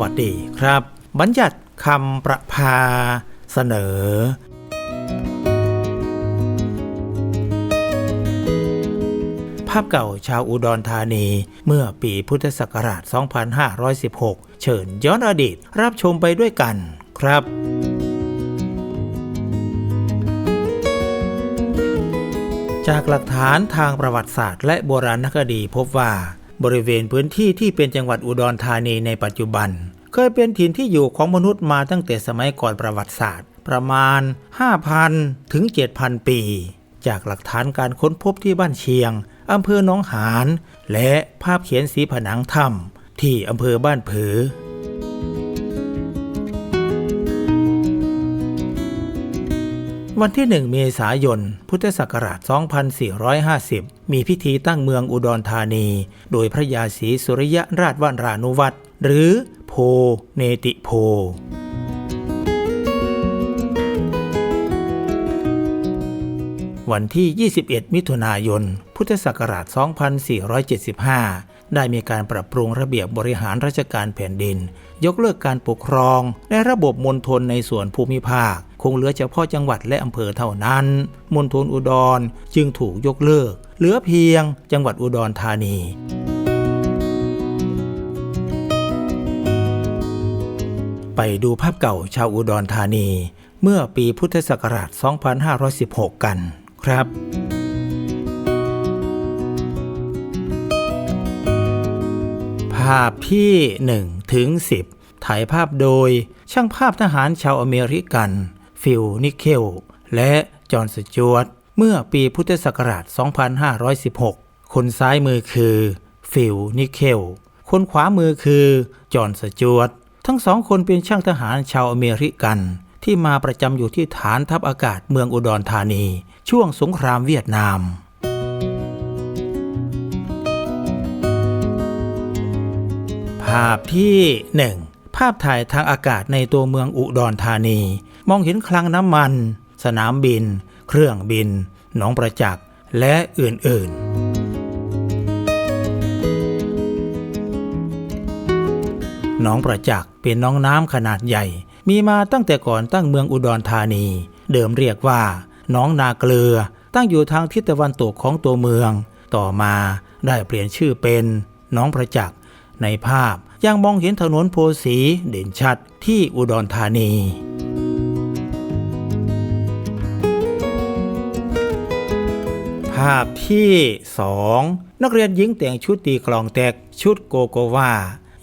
วัสดีครับ บัญญัติคำประพาเสนอ ภาพเก่าชาวอุดรธานี เมื่อปีพุทธศักราช 2516 เชิญย้อนอดีตรับชมไปด้วยกันครับจากหลักฐานทางประวัติศาสตร์และโบราณคดีพบว่า บริเวณพื้นที่ที่เป็นจังหวัดอุดรธานีในปัจจุบัน เคยเป็นถิ่นที่อยู่ของมนุษย์มาตั้งแต่สมัยก่อนประวัติศาสตร์ ประมาณ 5,000 ถึง 7,000 ปี จากหลักฐานการค้นพบที่บ้านเชียงอำเภอหนองหาน และภาพเขียนสีผนังถ้ำที่อำเภอบ้านผือ วันที่ 1 เมษายน พุทธศักราช 2450 มีพิธีตั้งเมืองอุดรธานี โดยพระยาศรีสุริยราชวรานุวัตรหรือโพเนติโพวันที่ 21 มิถุนายน พุทธศักราช 2475 ได้มีการปรับปรุงระเบียบบริหารราชการแผ่นดิน ยกเลิกการปกครอง และระบบมณฑลในส่วนภูมิภาค คงเหลือเฉพาะจังหวัดและอำเภอเท่านั้นมณฑลอุดรจึงถูกยกเลิก เหลือเพียงจังหวัดอุดรธานีไปดูภาพเก่าชาวอุดรธานี เมื่อปีพุทธศักราช 2516 กันครับาพที่1ถึง10 ถ่ายภาพโดยช่างภาพทหารชาวอเมริกัน ฟิลนิเคล และจอห์นสจวตเมื่อปีพุทธศักราช 2516 คนซ้ายมือคือ ฟิลนิเคล คนขวามือคือ จอห์นสจวตทั้งสองคนเป็นช่างทหารชาวอเมริกัน ที่มาประจำอยู่ที่ฐานทัพอากาศเมืองอุดรธานี ช่วงสงครามเวียดนาม ภาพที่ 1 ภาพถ่ายทางอากาศในตัวเมืองอุดรธานี มองเห็นคลังน้ำมัน สนามบิน เครื่องบิน หนองประจักษ์ และอื่น ๆหนองประจักษ์เป็นน้องน้ำขนาดใหญ่ มีมาตั้งแต่ก่อนตั้งเมืองอุดรธานี เดิมเรียกว่าหนองนาเกลือ ตั้งอยู่ทางทิศตะวันตกของตัวเมือง ต่อมาได้เปลี่ยนชื่อเป็นหนองประจักษ์ ในภาพ ยังมองเห็นถนนโพสีเด่นชัดที่อุดรธานีภาพที่ 2 นักเรียนหญิงแต่งชุดตีกลองแตกชุดโกโกวา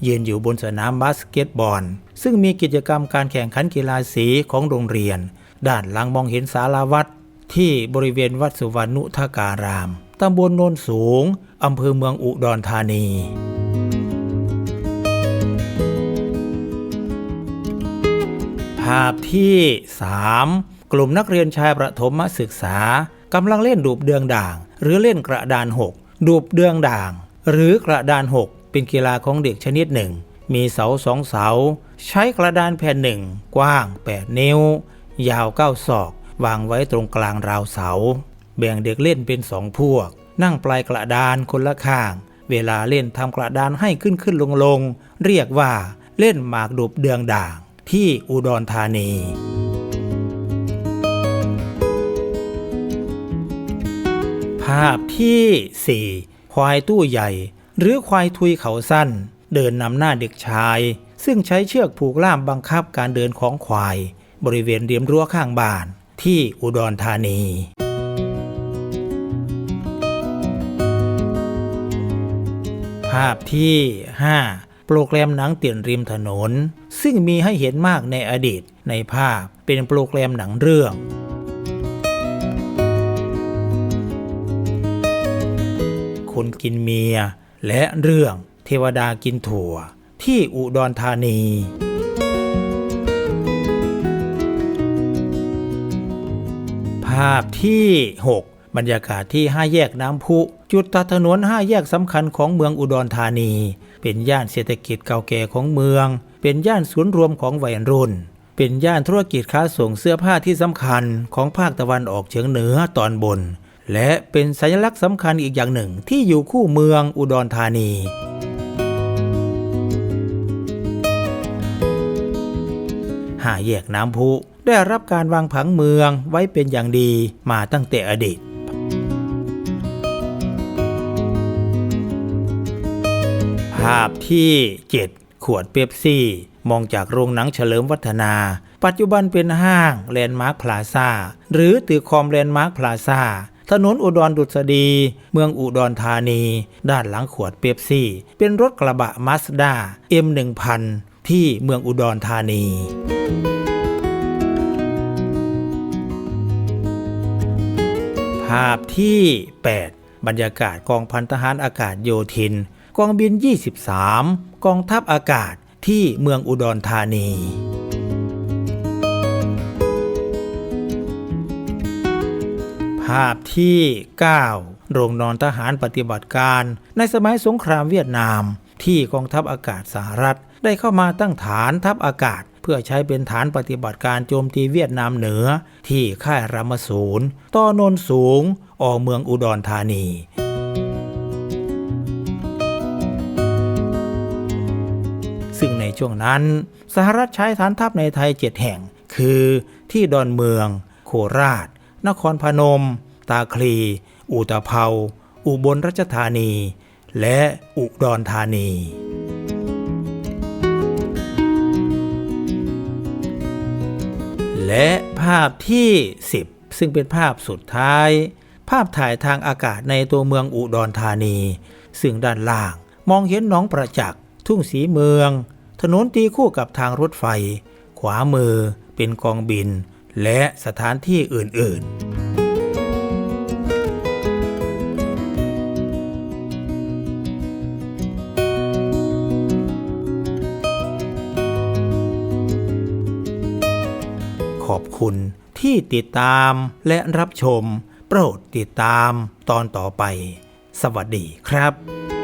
ยืนอยู่บนสนามบาสเกตบอล ซึ่งมีกิจกรรมการแข่งขันกีฬาสีของโรงเรียน ด้านหลังมองเห็นศาลาวัด ที่บริเวณวัดสุวรรณุทการาม ตำบลโนนสูง อำเภอเมืองอุดรธานี ภาพที่ 3 กลุ่มนักเรียนชายประถมศึกษากำลังเล่นดูบเดืองด่าง หรือเล่นกระดานหกดูบเดืองด่าง หรือกระดานหกเป็นกีฬาของเด็กชนิดหนึ่ง มีเสาสองเสา ใช้กระดานแผ่นหนึ่งกว้าง 8 นิ้ว ยาว 9 ศอก วางไว้ตรงกลางราวเสา แบ่งเด็กเล่นเป็นสองพวก นั่งปลายกระดานคนละข้าง เวลาเล่นทำกระดานให้ขึ้นขึ้นลงลงเรียกว่าเล่นหมากดูบเดืองด่าง ที่อุดรธานีภาพที่ 4 ควายตู้ใหญ่ หรือควายทุยเขาสั้น เดินนำหน้าเด็กชาย ซึ่งใช้เชือกผูกล่ามบังคับการเดินของควาย บริเวณเรียมรั้วข้างบ้าน ที่อุดรธานี ภาพที่5 โปรแกรมหนังเตียนริมถนน ซึ่งมีให้เห็นมากในอดีตในภาพเป็นโปรแกรมหนังเรื่องคนกินเมีย และเรื่องเทวดากินถั่ว ที่อุดรธานี ภาพที่ 6 บรรยากาศที่ 5 แยกน้ำพุ จุดตัดถนน 5 แยกสำคัญของเมืองอุดรธานี เป็นย่านเศรษฐกิจเก่าแก่ของเมือง เป็นย่านศูนย์รวมของวัยรุ่น เป็นย่านธุรกิจค้าส่งเสื้อผ้าที่สำคัญของภาคตะวันออกเฉียงเหนือตอนบน และเป็นสัญลักษณ์สำคัญอีกอย่างหนึ่งที่อยู่คู่เมืองอุดรธานีห้าแยกน้ำพุได้รับการวางผังเมืองไว้เป็นอย่างดีมาตั้งแต่อดีตาพที่ 7 ขวดเป๊ปซี่ มองจากโรงหนังเฉลิมวัฒนา ปัจจุบันเป็นห้างแลนด์มาร์คพลาซาหรือตึกคอมแลนด์มาร์คพลาซาถนนอุดรดุษฎี เมืองอุดรธานี ด้านหลังขวดเป๊ปซี่ เป็นรถกระบะมาสด้า M1000 ที่เมืองอุดรธานีภาพที่ 8 บรรยากาศกองพันทหารอากาศโยธิน กองบิน 23 กองทัพอากาศที่เมืองอุดรธานีภาพที่ 9 โรงนอนทหารปฏิบัติการ ในสมัยสงครามเวียดนาม ที่กองทัพอากาศสหรัฐ ได้เข้ามาตั้งฐานทัพอากาศ เพื่อใช้เป็นฐานปฏิบัติการโจมตีเวียดนามเหนือ ที่ค่ายรามศูนย์ต่อนนสูง ออกเมืองอุดรธานี ช่วงนั้น สหรัฐใช้ฐานทัพในไทยเจ็ดแห่ง คือที่ดอนเมือง โคราช นครพนม ตาคลี อุตภเปาอุบลราชธานี และอุดรธานีและภาพที่ 10 ซึ่งเป็นภาพสุดท้าย ภาพถ่ายทางอากาศในตัวเมืองอุดรธานี ซึ่งด้านล่างมองเห็นหนองประจักษ์ทุ่งสีเมือง ถนนตีคู่กับทางรถไฟ ขวามือเป็นกองบิน และสถานที่อื่น ๆขอบคุณที่ติดตามและรับชม โปรดติดตามตอนต่อไป สวัสดีครับ